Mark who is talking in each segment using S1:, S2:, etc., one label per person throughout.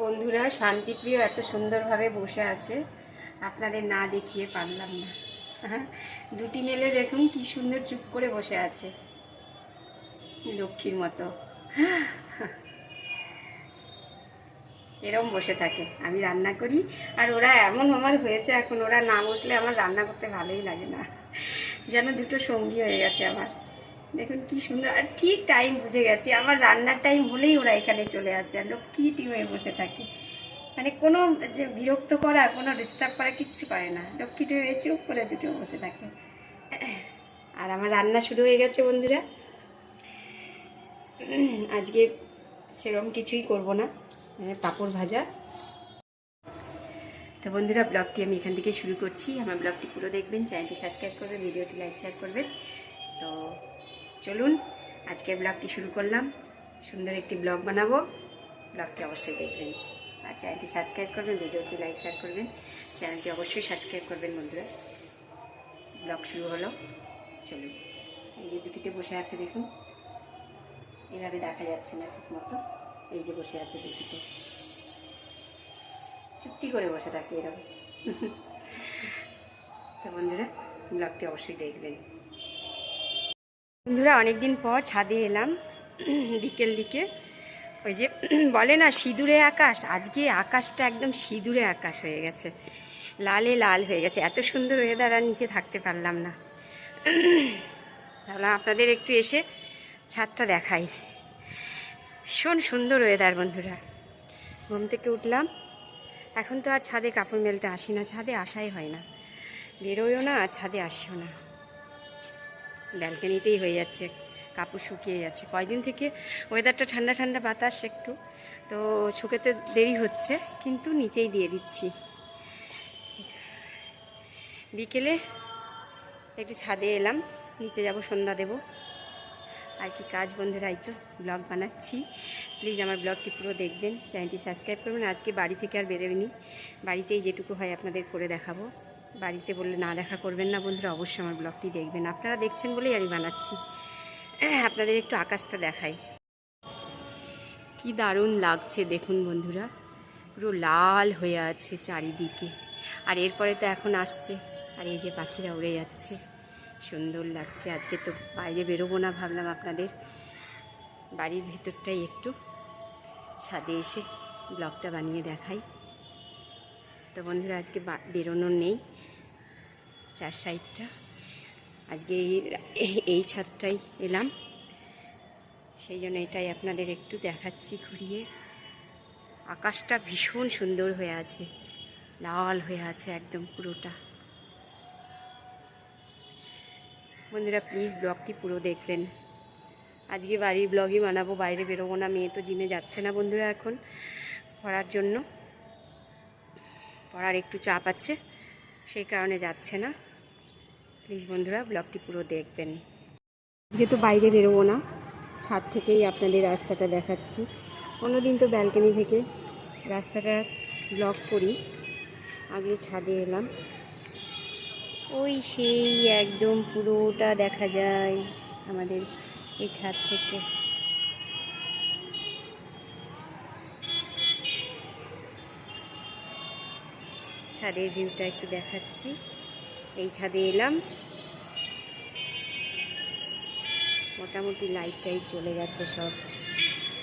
S1: বন্ধুরা, শান্তিপ্রিয় এত সুন্দরভাবে বসে আছে। আপনাদের না দেখিয়ে পারলাম না। দুটি মেলে দেখুন কি সুন্দর চুপ করে বসে আছে। লক্ষ্মীর মতো। এরম বসে থাকে। আমি রান্না করি। আর ওরা এমন আমার হয়েছে এখন, ওরা না বসলে আমার রান্না করতে ভালোই লাগে না। যেন দুটো সঙ্গী হয়ে গেছে আমার। দেখুন কি সুন্দর। আর ঠিক টাইম বুঝে গেছে। আমার রান্নার টাইম হলেই ওরা এখানে চলে আসে। আর লক্ষ্মী টিমে বসে থাকে? মানে কোনো যে বিরক্ত করা, কোনো ডিস্টার্ব করা কিচ্ছু করে না। লক্ষ্মী টিমে চুপ করে দুটো বসে থাকে। আর আমার রান্না শুরু হয়ে গেছে, বন্ধুরা। আজকে সেরকম কিছুই করব না। মানে পাঁপড় ভাজা। তো বন্ধুরা ব্লগটি আমি এখান থেকে শুরু করছি। আমার ব্লগটি পুরো দেখবেন। চ্যানেলটি সাবস্ক্রাইব করবেন ভিডিওটি লাইক শেয়ার করবেন। তো চলুন, আজকের ব্লগটি শুরু করলাম। সুন্দর একটি ব্লগ বানাবো। ব্লগটি অবশ্যই দেখবেন। আর চ্যানেলটি সাবস্ক্রাইব করবেন, ভিডিওটি লাইক শেয়ার করবেন। চ্যানেলটি অবশ্যই সাবস্ক্রাইব করবেন, বন্ধুরা। ব্লগ শুরু হলো। চলুন, এই যে দুটিতে বসে আছে, দেখুন। এভাবে দেখা যাচ্ছে না ঠিক মতো এই যে বসে আছে দুটিতে। চুপটি করে বসে থাকে এরকম। তো বন্ধুরা ব্লগটি অবশ্যই দেখবেন। বন্ধুরা, অনেকদিন পর ছাদে এলাম, বিকেল দিকে। ওই যে, বলে না, সিঁদুরে আকাশ। আজকে আকাশটা একদম সিঁদুরে আকাশ হয়ে গেছে। লালে লাল হয়ে গেছে। এত সুন্দর ওয়েদার আর নিচে থাকতে পারলাম না। ভাবলাম আপনাদের একটু এসে ছাদটা দেখাই। ভীষণ সুন্দর ওয়েদার বন্ধুরা। ঘুম থেকে উঠলাম। এখন তো আর ছাদে কাপড় মেলতে আসি না। ছাদে আসাই হয় না। বেরোয়ও না আর ছাদে আসিও না। ব্যালকানিতেই হয়ে যাচ্ছে, কাপড় শুকিয়ে যাচ্ছে। কয়দিন থেকে ওয়েদারটা ঠান্ডা ঠান্ডা বাতাস একটু, তো শুকাতে দেরি হচ্ছে, কিন্তু নিচেই দিয়ে দিচ্ছি। বিকেলে একটু ছাদে এলাম, নিচে যাব, সন্ধ্যা দেব। আর কি কাজ বন্ধুরা তো ব্লগ বানাচ্ছি। প্লিজ আমার ব্লগটি পুরো দেখবেন চ্যানেলটি সাবস্ক্রাইব করবেন। আজকে বাড়ি থেকে আর বেরোয়নি বাড়িতেই যেটুকু হয় আপনাদের করে দেখাবো। বাড়িতে বললে না দেখা করবেন না বন্ধুরা, অবশ্যই আমার ব্লগটি দেখবেন। আপনারা দেখছেন বলেই আমি বানাচ্ছি। আপনাদের একটু আকাশটা দেখাই। কি দারুণ লাগছে দেখুন বন্ধুরা, পুরো লাল হয়ে আছে চারিদিকে। আর এরপরে তো এখন আসছে, আর এই যে পাখিরা উড়ে যাচ্ছে। সুন্দর লাগছে, আজকে তো বাইরে বেরোবো না ভাবলাম আপনাদের। বাড়ির ভেতরটাই একটু ছাদে এসে ব্লগটা বানিয়ে দেখাই। তো বন্ধুরা, আজকে বা- বেরোনোর নেই। চার সাইডটা। আজকে এই ছাদটাই এলাম। সেই জন্য এটাই আপনাদের একটু দেখাচ্ছি ঘুরিয়ে। আকাশটা ভীষণ সুন্দর হয়ে আছে। লাল হয়ে আছে একদম পুরোটা। বন্ধুরা প্লিজ ব্লগটি পুরো দেখবেন। আজকে বাড়ির ব্লগই বানাবো, বাইরে বেরোবো না, মেয়ে তো জিমে যাচ্ছে না বন্ধুরা এখন পড়ার জন্য। পড়ার একটু চাপ আছে, সেই কারণে যাচ্ছে না। প্লিজ বন্ধুরা ব্লগটি পুরো দেখবেন। আজকে তো বাইরে বেরোবো না, ছাদ থেকেই আপনাদের রাস্তাটা দেখাচ্ছি। অন্যদিন তো ব্যালকনি থেকে রাস্তাটা ব্লক করি। আজকে ছাদে এলাম। ওই সেই একদম পুরোটা দেখা যায় আমাদের এই ছাদ থেকে। ছাদের ভিউটা একটু দেখাচ্ছি। এই ছাদে এলাম। মোটামুটি লাইট টাইট চলে গেছে সব।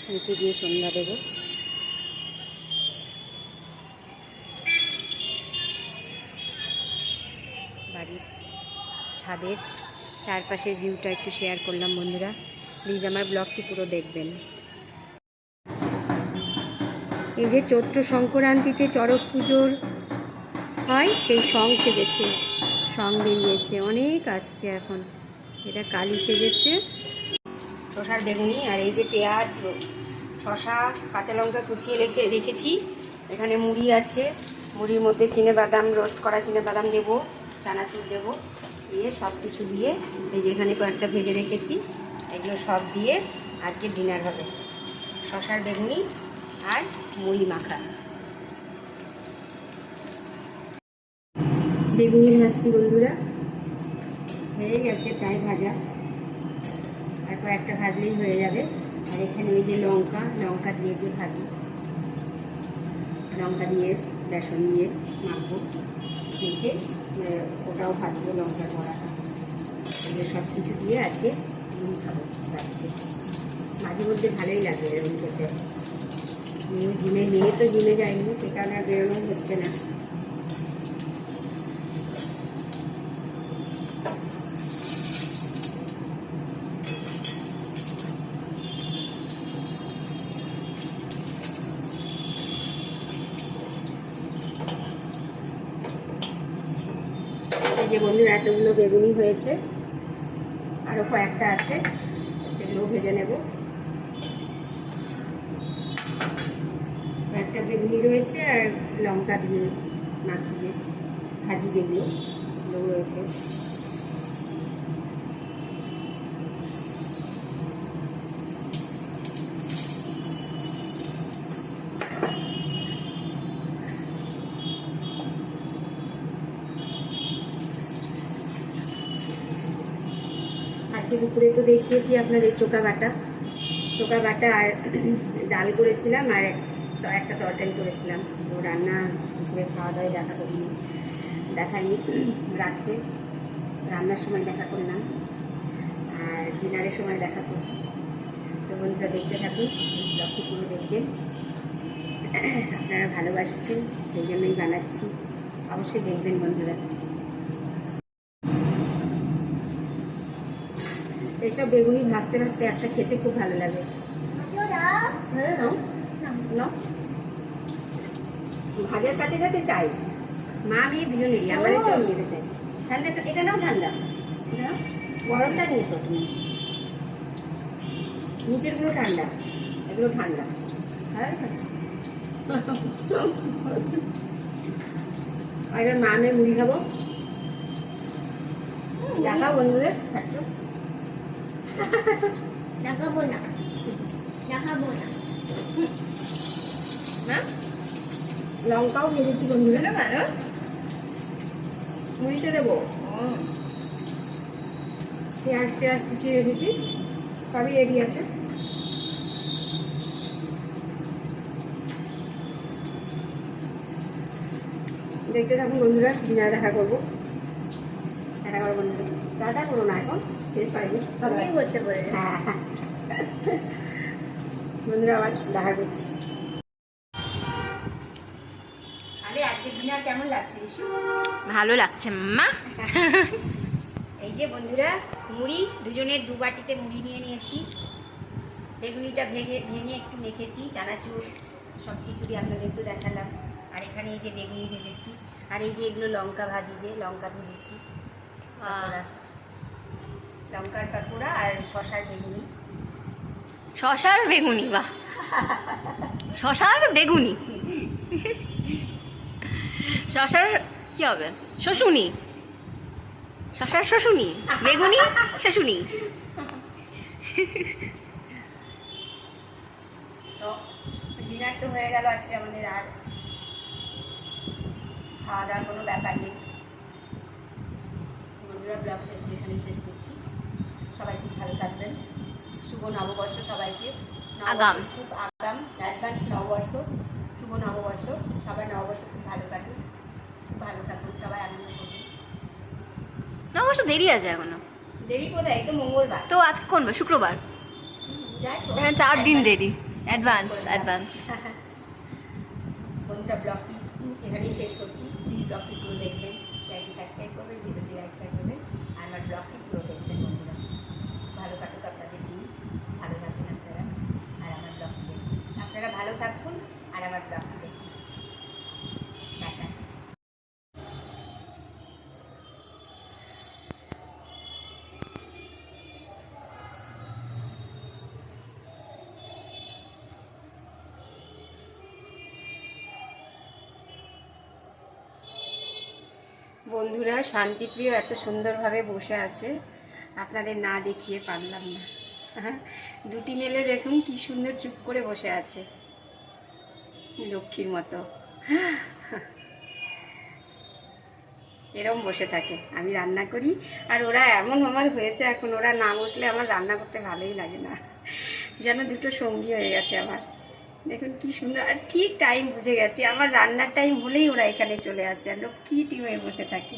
S1: নিচে গিয়ে সন্ধ্যা দেবো। বাড়ির ছাদের চারপাশের ভিউটা একটু শেয়ার করলাম বন্ধুরা। প্লিজ আমার ব্লগটি পুরো দেখবেন। এই যে চৈত্র সংক্রান্তিতে চড়ক পুজোর হয়, সেই সং সেজেছে। সং বেরিয়েছে, অনেক আসছে এখন। এটা কালি সেজেছে। শশার বেগুনি আর এই যে পেঁয়াজ, শশা, কাঁচা লঙ্কা কুচিয়ে রেখে রেখেছি। এখানে মুড়ি আছে। মুড়ির মধ্যে চিনে বাদাম রোস্ট করা চিনে বাদাম দেবো, চানাচুর দেবো, দিয়ে সব কিছু দিয়ে এই যে এখানে কয়েকটা ভেজে রেখেছি। এগুলো সব দিয়ে আজকে ডিনার হবে। শশার বেগুনি আর মুড়ি মাখা। বেগুনি ভাজছি বন্ধুরা। হয়ে গেছে প্রায় ভাজা। তারপর একটা ভাজলেই হয়ে যাবে। আর এখানে ওই যে লঙ্কা লঙ্কা দিয়ে যে ভাজি। লঙ্কা দিয়ে, বেসন দিয়ে মাখবো। মেখে ওটাও ভাজবো লঙ্কা কড়াটা। সব কিছু দিয়ে আজকে ডিম খাব রাত্রে। মাঝে মধ্যে ভালোই লাগে এরকম খেতে। জিমে নিয়ে তো জিমে যায়নি, সে কারণে আর বেরোনো হচ্ছে না এই যে বন্ধুরা এতগুলো বেগুনি হয়েছে। আরও কয়েকটা আছে, সেগুলো ভেজে নেব। কয়েকটা বেগুনি রয়েছে আর লঙ্কা দিয়ে মাখি যে ভাজি যেগুলো রয়েছে আজকে দুপুরে তো দেখিয়েছি আপনাদের চোকা বাটা। চোকা বাটা আর ডাল করেছিলাম আর একটা তরকারি করেছিলাম। তো রান্না, দুপুরে খাওয়া দাওয়ায় দেখা করিনি। দেখাইনি রাত্রে। রান্নার সময় দেখা করলাম। আর ডিনারের সময় দেখা করব তো বন্ধুরা দেখতে থাকুন পুরো দেখবেন। আপনারা ভালোবাসছেন, সেই জন্যই বানাচ্ছি। অবশ্যই দেখবেন বন্ধুরা। এইসব বেগুনি ভাজতে ভাজতে একটা খেতে খুব ভালো লাগে। হ্যাঁ। ভাজার সাথে সাথে চাই। মা আমি দুজনেরই আমার জল নিতে চাই। ঠান্ডা এটা নাও ঠান্ডা। গরমটা নিয়েছো তুমি। নিচেরগুলো ঠান্ডা এগুলো ঠান্ডা। হ্যাঁ। এবার মা মেয়ে মুড়ি খাব। দেখাও বন্ধুদের থাকতো।
S2: দেখাবো না দেখাবো না
S1: না লঙ্কাও ভেজেছি বন্ধুরা না কেন মুড়িতে দেবো পেঁয়াজ পেঁয়াজ কুচিয়ে রেখেছি সবই রেডি আছে দেখতে থাকুন বন্ধুরা ডিনার দেখা করব দেখা করব বন্ধুরা টাটা করো না এখন। শেষ হয়নি।
S2: তুমি করতে বলে
S1: হ্যাঁ বন্ধুরা আবার দেখা করছি। কেমন লাগছে
S2: ভালো লাগছে মা।
S1: এই যে বন্ধুরা মুড়ি দুজনের দু বাটিতে মুড়ি নিয়ে নিয়েছি। বেগুনিটা ভেঙে ভেঙে একটু মেখেছি চানাচুর সব কিছু দিয়ে আপনাদের একটু দেখালাম। আর এখানে এই যে বেগুনি ভেজেছি। আর এই যে এগুলো লঙ্কা ভাজি যে লঙ্কা ভেজেছি। লঙ্কার পাকোড়া আর শশার বেগুনি।
S2: শশার বেগুনি বাহ। শশার বেগুনি। শশার কি হবে? শশুনি। শশার শশুনি। বেগুনি শশুনি।
S1: তো ডিনার তো হয়ে গেল আজকে আমাদের আর। খাওয়া দাওয়ার কোনো ব্যাপার নেই। বন্ধুরা ব্লগটা এখানে শেষ করছি। সবাই খুব ভালো থাকবেন। শুভ নববর্ষ সবাইকে।
S2: আগাম।
S1: খুব আগাম। অ্যাডভান্স নববর্ষ শুভ নববর্ষ। সবাই নববর্ষ খুব ভালো কাটুন খুব ভালো থাকুন সবাই আনন্দ করুন।
S2: না অবশ্য দেরি আছে এখনও?
S1: দেরি কোথায়? তো মঙ্গলবার।
S2: তো আজকে কোন শুক্রবার?
S1: তো।
S2: চার দিন দেরি। অ্যাডভান্স অ্যাডভান্স
S1: বন্ধুরা ব্লগটি এখানেই শেষ করছি। প্লিজ ব্লগটি পুরো দেখবেন। চ্যানেলটি সাবস্ক্রাইব করবেন ভিডিওটি লাইক শেয়ার করবেন। আর আমার ব্লগটি পুরো দেখবেন ভালো কাটুক আপনাদের দিন। ভালো থাকুন আপনারা। আর আমার ব্লগটি দেখুন আপনারা ভালো থাকুন আর আমার ব্লগটি দেখুন টাটা। বন্ধুরা, শান্তিপ্রিয় এত সুন্দরভাবে বসে আছে। আপনাদের না দেখিয়ে পারলাম না। দুটি মেলে দেখুন কি সুন্দর চুপ করে বসে আছে। লক্ষ্মীর মতো। এরম বসে থাকে। আমি রান্না করি আর ওরা এমন আমার হয়েছে এখন, ওরা না বসলে আমার রান্না করতে ভালোই লাগে না। যেন দুটো সঙ্গী হয়ে গেছে আমার। দেখুন কি সুন্দর। আর ঠিক টাইম বুঝে গেছে, আমার রান্নার টাইম হলেই ওরা এখানে চলে আসে আর লক্ষ্মী টিমে বসে থাকে।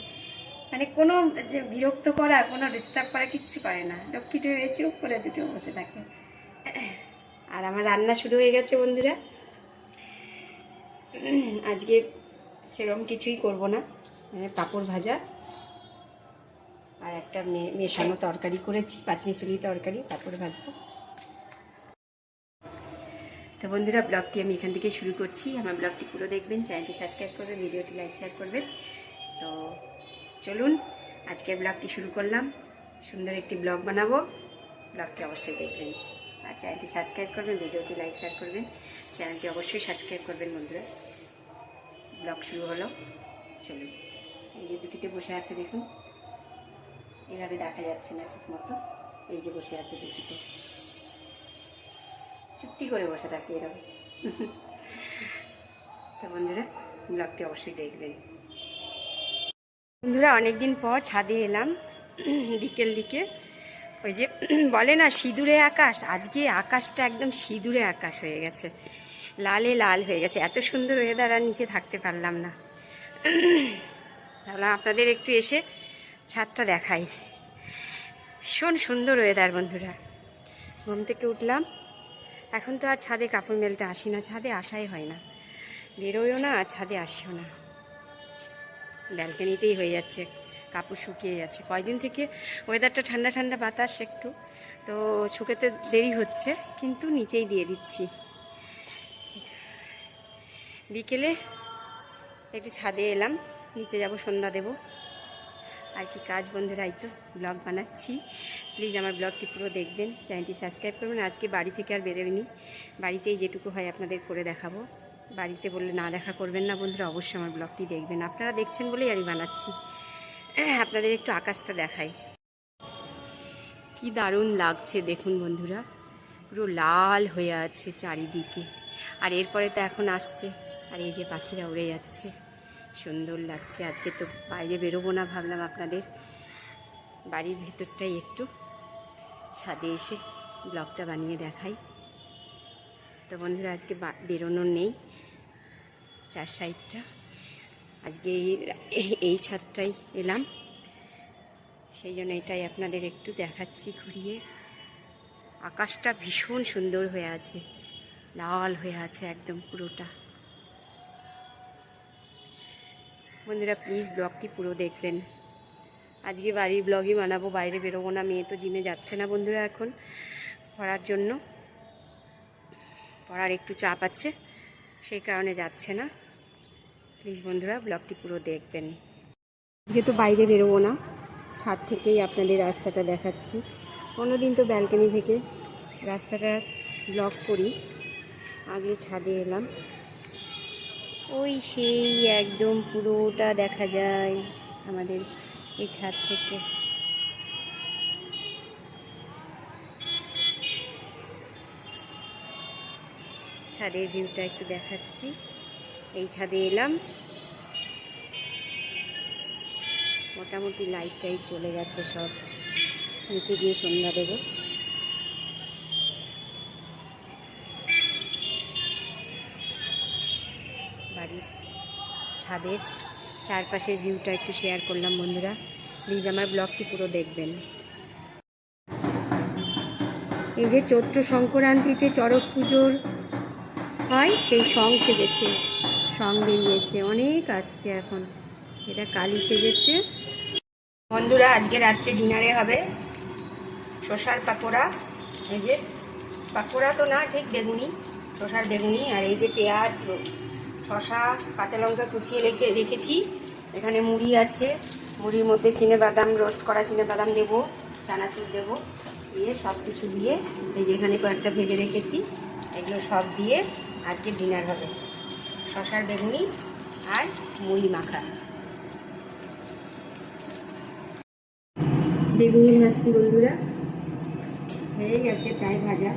S1: মানে কোনো যে বিরক্ত করা, কোনো ডিস্টার্ব করা কিচ্ছু করে না। লক্ষ্মী টিমে চুপ করে দুটো বসে থাকে। আর আমার রান্না শুরু হয়ে গেছে, বন্ধুরা। আজকে সেরকম কিছুই করব না। মানে পাঁপড় ভাজা আর একটা মেশানো তরকারি করেছি, পাঁচমিশালি তরকারি, পাঁপড় ভাজবো। তো বন্ধুরা, ব্লগটি আমি এখান থেকে শুরু করছি। আমার ব্লগটি পুরো দেখবেন, চ্যানেলটি সাবস্ক্রাইব করবেন, ভিডিওটি লাইক, শেয়ার করবেন। তো চলুন, আজকের ব্লগটি শুরু করলাম। সুন্দর একটি ব্লগ বানাবো। ব্লগটি অবশ্যই দেখবেন। আর চ্যানেলটি সাবস্ক্রাইব করবেন, ভিডিওটি লাইক শেয়ার করবেন। চ্যানেলটি অবশ্যই সাবস্ক্রাইব করবেন, বন্ধুরা। ব্লগ শুরু হলো। চলুন। এই যে দুটিতে বসে আছে, দেখুন। এভাবে দেখা যাচ্ছে না ঠিক মতো এই যে বসে আছে দুটিতে। চুপটি করে বসে থাকে এরকম। তো বন্ধুরা ব্লগটি অবশ্যই দেখবেন। বন্ধুরা, অনেকদিন পর ছাদে এলাম, বিকেল দিকে। ওই যে, বলে না, সিঁদুরে আকাশ। আজকে আকাশটা একদম সিঁদুরে আকাশ হয়ে গেছে। লালে লাল হয়ে গেছে। এত সুন্দর ওয়েদার আর নিচে থাকতে পারলাম না। ভাবলাম আপনাদের একটু এসে ছাদটা দেখাই। ভীষণ সুন্দর ওয়েদার বন্ধুরা। ঘুম থেকে উঠলাম। এখন তো আর ছাদে কাপড় মেলতে আসি না। ছাদে আসাই হয় না। বেরোয়ও না, আর ছাদে আসিও না। ব্যালকানিতেই হয়ে যাচ্ছে, কাপড় শুকিয়ে যাচ্ছে। কয়দিন থেকে ওয়েদারটা ঠান্ডা ঠান্ডা বাতাস একটু, তো শুকাতে দেরি হচ্ছে, কিন্তু নিচেই দিয়ে দিচ্ছি। বিকেলে একটু ছাদে এলাম, নিচে যাব, সন্ধ্যা দেব। আর কি কাজ বন্ধুরা, এই তো ব্লগ বানাচ্ছি। প্লিজ আমার ব্লগটি পুরো দেখবেন, চ্যানেলটি সাবস্ক্রাইব করবেন। আজকে বাড়ি থেকে আর বেরোয়নি বাড়িতেই যেটুকু হয় আপনাদের করে দেখাবো। বাড়িতে বললে না দেখা করবেন না বন্ধুরা, অবশ্যই আমার ব্লগটি দেখবেন। আপনারা দেখছেন বলেই আমি বানাচ্ছি। আপনাদের একটু আকাশটা দেখাই। কি দারুণ লাগছে দেখুন বন্ধুরা, পুরো লাল হয়ে আছে চারিদিকে। আর এরপরে তো এখন আসছে। আর এই যে পাখিরা উড়ে যাচ্ছে। সুন্দর লাগছে। আজকে তো বাইরে বেরোবো না ভাবলাম আপনাদের। বাড়ির ভেতরটাই একটু ছাদে এসে ব্লগটা বানিয়ে দেখাই। তো বন্ধুরা, আজকে বা- বেরোনোর নেই। চার সাইডটা আজকে এই ছাদটাই এলাম। সেই জন্য এটাই আপনাদের একটু দেখাচ্ছি ঘুরিয়ে। আকাশটা ভীষণ সুন্দর হয়ে আছে। লাল হয়ে আছে একদম পুরোটা। বন্ধুরা প্লিজ ব্লগটি পুরো দেখবেন। আজকে বাড়ির ব্লগই বানাবো, বাইরে বেরোবো না, মেয়ে তো জিমে যাচ্ছে না বন্ধুরা এখন। পড়ার জন্য। পড়ার একটু চাপ আছে, সেই কারণে যাচ্ছে না। প্লিজ বন্ধুরা ব্লগটি পুরো দেখবেন। আজকে তো বাইরে বেরোবো না, ছাদ থেকেই আপনাদের রাস্তাটা দেখাচ্ছি। অন্যদিন তো ব্যালকনি থেকে রাস্তাটা ব্লক করি। আজকে ছাদে এলাম। ওই সেই একদম পুরোটা দেখা যায় আমাদের এই ছাদ থেকে। ছাদের ভিউটা একটু দেখাচ্ছি। এই ছাদে এলাম। মোটামুটি লাইট টাইট চলে গেছে সব। নিচে দিয়ে সন্ধ্যা দেবো। বাড়ির ছাদের চারপাশের ভিউটা একটু শেয়ার করলাম বন্ধুরা। প্লিজ আমার ব্লগটি পুরো দেখবেন। এই যে চৈত্র সংক্রান্তিতে চড়ক পুজোর হয়, সেই সং সেজেছে। সং বেরিয়েছে, অনেক আসছে এখন। এটা কালি সেজেছে। বন্ধুরা, আজকে রাত্রে ডিনারে হবে শশার পাকোড়া। এই যে, পাকোড়া তো না, ঠিক বেগুনি, শশার বেগুনি আর এই যে পেঁয়াজ, শশা, কাঁচা লঙ্কা কুচিয়ে রেখে, রেখেছি। এখানে মুড়ি আছে। মুড়ির মধ্যে চিনে বাদাম রোস্ট করা, চিনে বাদাম দেবো, চানাচুর দেবো, দিয়ে সব কিছু দিয়ে এই যে এখানে কয়েকটা ভেজে রেখেছি। এগুলো সব দিয়ে আজকে ডিনার হবে। শশার বেগুনি আর মুড়ি মাখা। বেগুনি ভাজছি বন্ধুরা। হয়ে গেছে প্রায় ভাজা।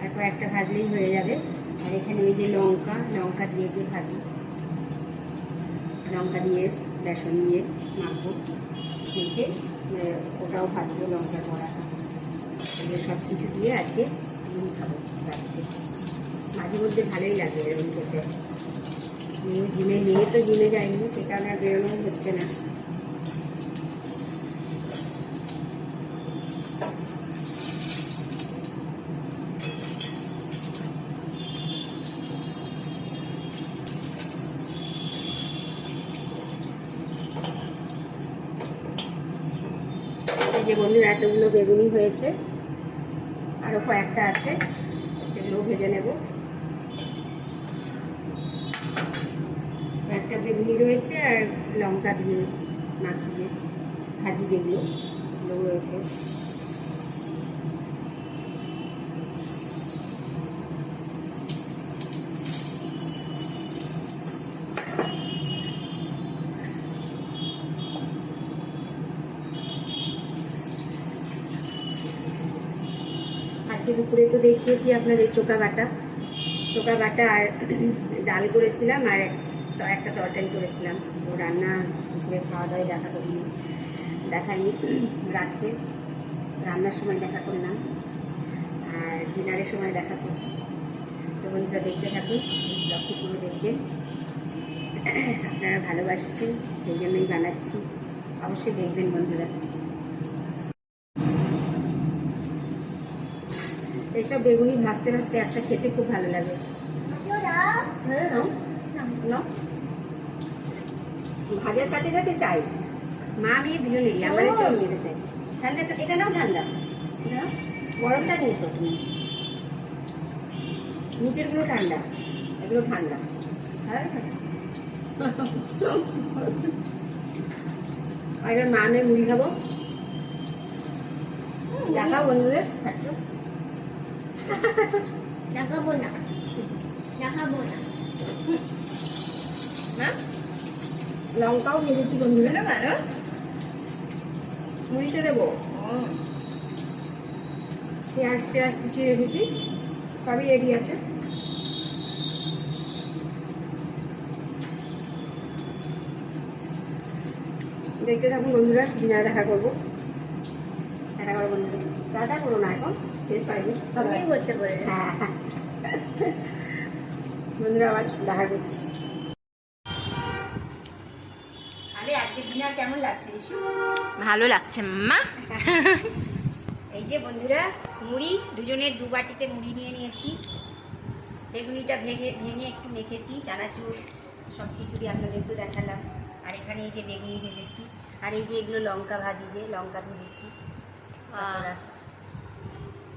S1: আর কয়েকটা ভাজলেই হয়ে যাবে। আর এখানে ওই যে লঙ্কা লঙ্কা দিয়ে যে ভাজি। লঙ্কা দিয়ে, বেসন দিয়ে মাখবো। মেখে ওটাও ভাজবো লঙ্কা এগুলো সব কিছু দিয়ে আজকে খাব রাত্রে। মাঝে মধ্যে ভালোই লাগে এরকম খেতে। জিমে মেয়ে তো জিমে যায়নি সে কারণে আর বেরোনো হচ্ছে না। যে বন্ধুরা, এতগুলো বেগুনি হয়েছে। আরও কয়েকটা আছে সেগুলো ভেজে নেব একটা বেগুনি রয়েছে আর লঙ্কা দিয়ে মাখি যে ভাজি যেগুলো রয়েছে। আজকে দুপুরে তো দেখিয়েছি আপনাদের চোকা বাটা। চোকা বাটা আর ডাল করেছিলাম আর একটা তো তরকারি করেছিলাম। তো রান্না দুপুরে খাওয়া দাওয়ায় দেখা করিনি। দেখাইনি। রাত্রে রান্নার সময় দেখা করলাম। আর ডিনারের সময় দেখা করব তো বন্ধুরা, দেখতে থাকুন। ব্লগটি পুরো দেখবেন আপনারা ভালোবাসছেন সেই জন্যই বানাচ্ছি। অবশ্যই দেখবেন বন্ধুরা। এসব বেগুনি ভাজতে ভাজতে একটা খেতে খুব ভালো লাগে। হ্যাঁ। ভাজার সাথে সাথে চাই। মা আমি দুজনেরই আমার চল নিতে চাই। ঠান্ডা তো- এটা নাও ঠান্ডা। গরমটা নিয়েছো তুমি। নিচেরগুলো ঠান্ডা এগুলো ঠান্ডা। হ্যাঁ? মা মুড়ি খাব। দেখাও বন্ধুদের।
S3: দেখাবো না। দেখাবো না।
S1: হ্যাঁ? লঙ্কাও ভেজেছি বন্ধুরা ভালো মুড়িতে দেবো। পেঁয়াজ পেঁয়াজ কুচিয়ে রেখেছি। সবই রেডি আছে। দেখতে থাকুন বন্ধুরা ডিনার দেখা করব। দেখা করব বন্ধুরা। দেখা করো না এখন শেষ হয়নি।
S3: তুমি করতে পারবে
S1: হ্যাঁ। বন্ধুরা আবার দেখা করছি তাহলে আজকে ডিনার কেমন লাগছে রিশু
S2: ভালো লাগছে মা।
S1: এই যে বন্ধুরা মুড়ি দুজনের দু বাটিতে মুড়ি নিয়ে নিয়েছি। বেগুনিটা ভেঙে ভেঙে একটু মেখেছি চানাচুর সব কিছু দিয়ে আপনাদের তো দেখালাম। আর এখানে এই যে বেগুনি ভেজেছি আর এই যে এগুলো লঙ্কা ভাজি যে লঙ্কা ভেজেছি।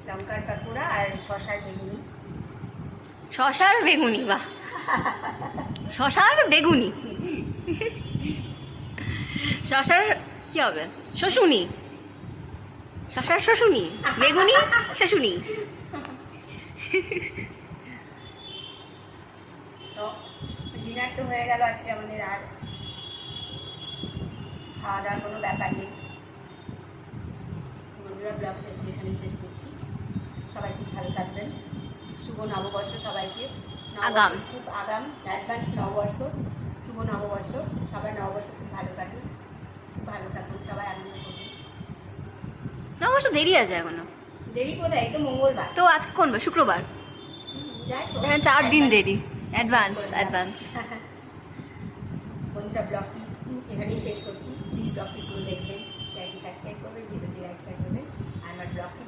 S1: লঙ্কার পাকোড়া আর শশার বেগুনি।
S2: শশার বেগুনি বাহ। শশার বেগুনি। শশার কি হবে? শশুনি শশার শশুনি বেগুনি? শশুনি
S1: তো ডিনার তো হয়ে গেল আজকে আমাদের আর। খাওয়া দাওয়ার কোনো ব্যাপার নেই। বন্ধুরা ব্লগটা আজকে এখানে শেষ করছি। সবাই খুব ভালো থাকবেন। শুভ নববর্ষ সবাইকে।
S2: আগাম।
S1: খুব আগাম। অ্যাডভান্স নববর্ষ শুভ নববর্ষ। সবাই নববর্ষ খুব ভালো খুব ভালো থাকুন সবাই আনন্দ করুন।
S2: না অবশ্য দেরি আছে এখনও।
S1: দেরি কোথায়? তো মঙ্গলবার।
S2: তো আজকে কোন বার? শুক্রবার? হ্যাঁ চার দিন দেরি। অ্যাডভান্স অ্যাডভান্স
S1: বন্ধুরা ব্লগটি এখানেই শেষ করছি। প্লিজ ব্লগটি পুরো দেখবেন। চ্যানেলটি সাবস্ক্রাইব করবেন ভিডিওটি লাইক শেয়ার করবেন। আর আমার ব্লগটি